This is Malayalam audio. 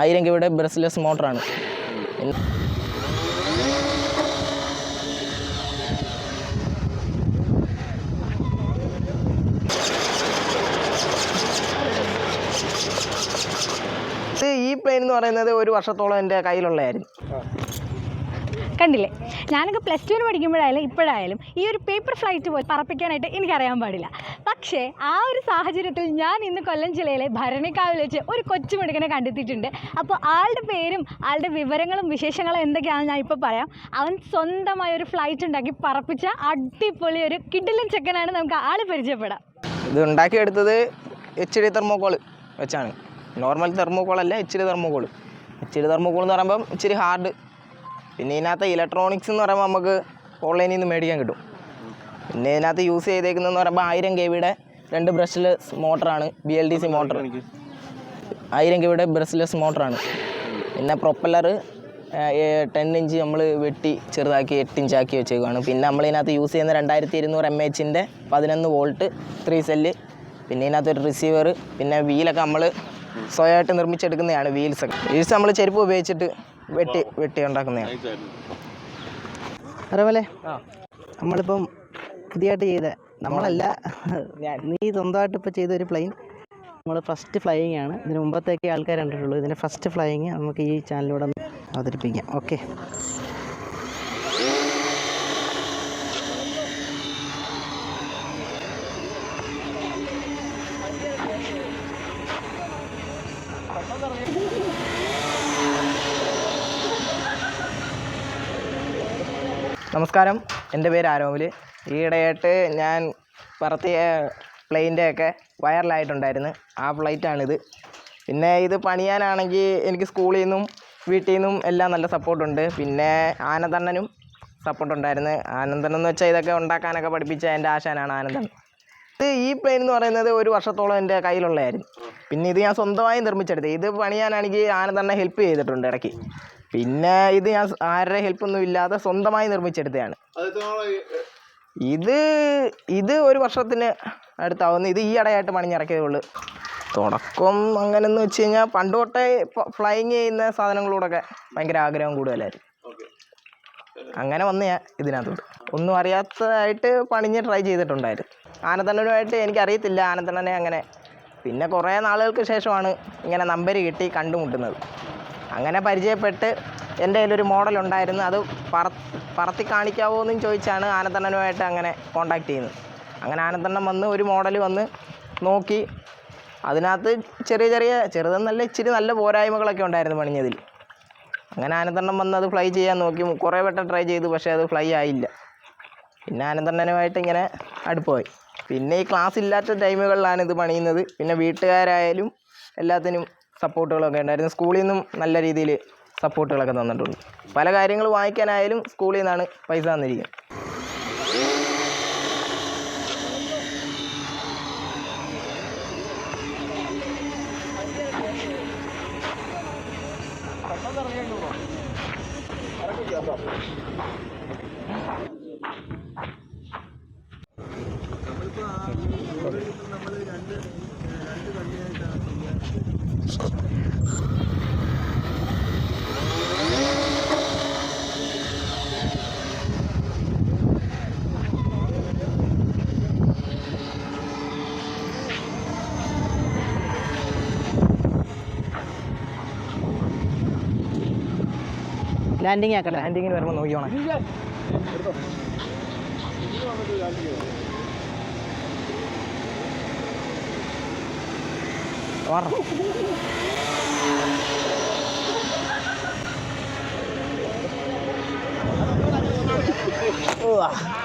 ആയിരം കിവിടെ ബ്രസ്ലെസ് മോട്ടറാണ്. ഈ പ്ലെയിൻ എന്ന് പറയുന്നത് ഒരു വർഷത്തോളം എന്റെ കയ്യിലുള്ളതായിരുന്നു. കണ്ടില്ലേ? ഞാനൊക്കെ പ്ലസ് ടുവിന് പഠിക്കുമ്പോഴായാലും ഇപ്പോഴായാലും ഈ ഒരു പേപ്പർ ഫ്ലൈറ്റ് പോയി പറപ്പിക്കാനായിട്ട് എനിക്കറിയാൻ പാടില്ല. പക്ഷേ ആ ഒരു സാഹചര്യത്തിൽ ഞാൻ ഇന്ന് കൊല്ലം ജില്ലയിലെ ഭരണിക്കാവിൽ വെച്ച് ഒരു കൊച്ചുമിടുക്കനെ കണ്ടെത്തിയിട്ടുണ്ട്. അപ്പോൾ ആളുടെ പേരും ആളുടെ വിവരങ്ങളും വിശേഷങ്ങളും എന്തൊക്കെയാണെന്ന് ഞാൻ ഇപ്പോൾ പറയാം. അവൻ സ്വന്തമായ ഒരു ഫ്ലൈറ്റ് ഉണ്ടാക്കി പറപ്പിച്ച അടിപൊളി ഒരു കിഡിലൻ ചെക്കനാണ് നമുക്ക് ആൾ പരിചയപ്പെടാം. ഇത് ഉണ്ടാക്കിയെടുത്തത് എച്ച് ഡി തെർമോക്കോൾ വെച്ചാണ്. നോർമൽ തെർമോക്കോൾ അല്ല H D thermocol H D thermocol എന്ന് പറയുമ്പം ഇച്ചിരി ഹാർഡ് പിന്നെ ഇതിനകത്ത് ഇലക്ട്രോണിക്സ് എന്ന് പറയുമ്പോൾ നമുക്ക് ഓൺലൈനിൽ നിന്ന് മേടിക്കാൻ കിട്ടും. പിന്നെ ഇതിനകത്ത് യൂസ് ചെയ്തേക്കുന്നതെന്ന് പറയുമ്പോൾ ആയിരം കെ വിയുടെ രണ്ട് brushless മോട്ടറാണ് B L D C motor ആയിരം കെ വിയുടെ ബ്രഷ്ലെസ് മോട്ടറാണ് പിന്നെ പ്രൊപ്പല്ലർ ടെൻ ഇഞ്ച് നമ്മൾ വെട്ടി ചെറുതാക്കി എട്ട് ഇഞ്ചാക്കി വെച്ചേക്കുവാണ്. പിന്നെ നമ്മൾ ഇതിനകത്ത് യൂസ് ചെയ്യുന്ന രണ്ടായിരത്തി ഇരുന്നൂറ് എം എച്ചിന്റെ പതിനൊന്ന് വോൾട്ട് ത്രീ സെല്ല് പിന്നെ ഇതിനകത്ത് ഒരു റിസീവർ പിന്നെ വീലൊക്കെ നമ്മൾ സ്വയമായിട്ട് നിർമ്മിച്ചെടുക്കുന്നതാണ് വീൽസൊക്കെ വീൽസ് നമ്മൾ ചെരുപ്പ് ഉപയോഗിച്ചിട്ട് വെട്ടി വെട്ടി ഉണ്ടാക്കുന്നതാണ് അതേപോലെ നമ്മളിപ്പം പുതിയതായിട്ട് ചെയ്ത നമ്മളല്ല നീ സ്വന്തമായിട്ട് ഇപ്പോൾ ചെയ്ത ഒരു പ്ലെയിൻ നമ്മൾ ഫസ്റ്റ് ഫ്ലൈയിങ് ആണ്. ഇതിന് മുമ്പത്തേക്ക് ആൾക്കാർ കണ്ടിട്ടുള്ളൂ. ഇതിന്റെ ഫസ്റ്റ് ഫ്ലൈയിങ് നമുക്ക് ഈ ചാനലിലൂടെ ഒന്ന് അവതരിപ്പിക്കാം. ഓക്കെ നമസ്കാരം. എന്റെ പേര് ആരോമിൽ ഈയിടെയായിട്ട് ഞാൻ പറത്തിയ പ്ലെയിന്റെ ഒക്കെ വൈറലായിട്ടുണ്ടായിരുന്നു. ആ ഫ്ലൈറ്റാണിത് പിന്നെ ഇത് പണിയാനാണെങ്കിൽ എനിക്ക് സ്കൂളിൽ നിന്നും വീട്ടിൽ നിന്നും എല്ലാം നല്ല സപ്പോർട്ടുണ്ട് പിന്നെ ആനന്ദണ്ണനും സപ്പോർട്ടുണ്ടായിരുന്നു ആനന്ദൻ എന്ന് വെച്ചാൽ ഇതൊക്കെ ഉണ്ടാക്കാനൊക്കെ പഠിപ്പിച്ച എന്റെ ആശാനാണ് ആനന്ദൻ ഇത് ഈ പ്ലെയിൻ എന്ന് പറയുന്നത് ഒരു വർഷത്തോളം എന്റെ കയ്യിലുള്ളതായിരുന്നു. പിന്നെ ഇത് ഞാൻ സ്വന്തമായി നിർമ്മിച്ചെടുത്തത്. ഇത് പണിയാനാണെങ്കിൽ ആനന്ദണ്ണ ഹെൽപ്പ് ചെയ്തിട്ടുണ്ട് ഇടയ്ക്ക്. പിന്നെ ഇത് ഞാൻ ആരുടെ ഹെൽപ്പൊന്നും ഇല്ലാതെ സ്വന്തമായി നിർമ്മിച്ചെടുത്തതാണ്. ഇത് ഇത് ഒരു വർഷത്തിന് അടുത്താവുന്നു. ഇത് ഈ ഇടയായിട്ട് പണിഞ്ഞിറക്കിയതേ ഉള്ളൂ. തുടക്കം അങ്ങനെ എന്ന് വെച്ച് കഴിഞ്ഞാൽ പണ്ട് തൊട്ടേ ഫ്ലൈങ് ചെയ്യുന്ന സാധനങ്ങളോടൊക്കെ ഭയങ്കര ആഗ്രഹം കൂടുതലായിരുന്നു. അങ്ങനെ വന്ന് ഞാൻ ഇതിനകത്തോട്ട്. ഒന്നും അറിയാത്തതായിട്ട് പണിഞ്ഞ് ട്രൈ ചെയ്തിട്ടുണ്ടായിരുന്നു. ആനന്ദണ്ണനുമായിട്ട് എനിക്കറിയത്തില്ല ആനന്ദണ്ണനെ അങ്ങനെ. പിന്നെ കുറേ നാളുകൾക്ക് ശേഷമാണ് ഇങ്ങനെ നമ്പർ കിട്ടി കണ്ടുമുട്ടുന്നത്. അങ്ങനെ പരിചയപ്പെട്ട് എന്റെ കയ്യിലൊരു മോഡൽ ഉണ്ടായിരുന്നു അത് പറ പറത്തി കാണിക്കാവോ എന്നും ചോദിച്ചാണ് ആനന്ദണ്ണനുമായിട്ട് അങ്ങനെ കോണ്ടാക്ട് ചെയ്യുന്നത്. അങ്ങനെ ആനന്ദണ്ണൻ വന്ന് ഒരു മോഡൽ വന്ന് നോക്കി. അതിനകത്ത് ചെറിയ ചെറിയ ചെറുതെന്നല്ല ഇച്ചിരി നല്ല പോരായ്മകളൊക്കെ ഉണ്ടായിരുന്നു പണിഞ്ഞതിൽ. അങ്ങനെ ആനന്ദണ്ണൻ വന്ന് അത് ഫ്ലൈ ചെയ്യാൻ നോക്കി. കുറേ വട്ടം ട്രൈ ചെയ്തു പക്ഷേ അത് ഫ്ലൈ ആയില്ല. പിന്നെ ആനന്ദണ്ണനുമായിട്ട് ഇങ്ങനെ അടുപ്പമായി. പിന്നെ ഈ ക്ലാസ് ഇല്ലാത്ത ടൈമുകളിലാണ് ഇത് പണിയുന്നത്. പിന്നെ വീട്ടുകാരായാലും എല്ലാത്തിനും സപ്പോർട്ടുകളൊക്കെ ഉണ്ടായിരുന്നു. സ്കൂളിൽ നിന്നും നല്ല രീതിയിൽ സപ്പോർട്ടുകളൊക്കെ തന്നിട്ടുണ്ട്. പല കാര്യങ്ങൾ വാങ്ങിക്കാനായാലും സ്കൂളിൽ നിന്നാണ് പൈസ തന്നിരിക്കുന്നത്. ലാൻഡിങ് ആക്കട്ടെ. ലാൻഡിങ്ങിന് വരുമ്പോൾ നോക്കിയോണേ motor Wah.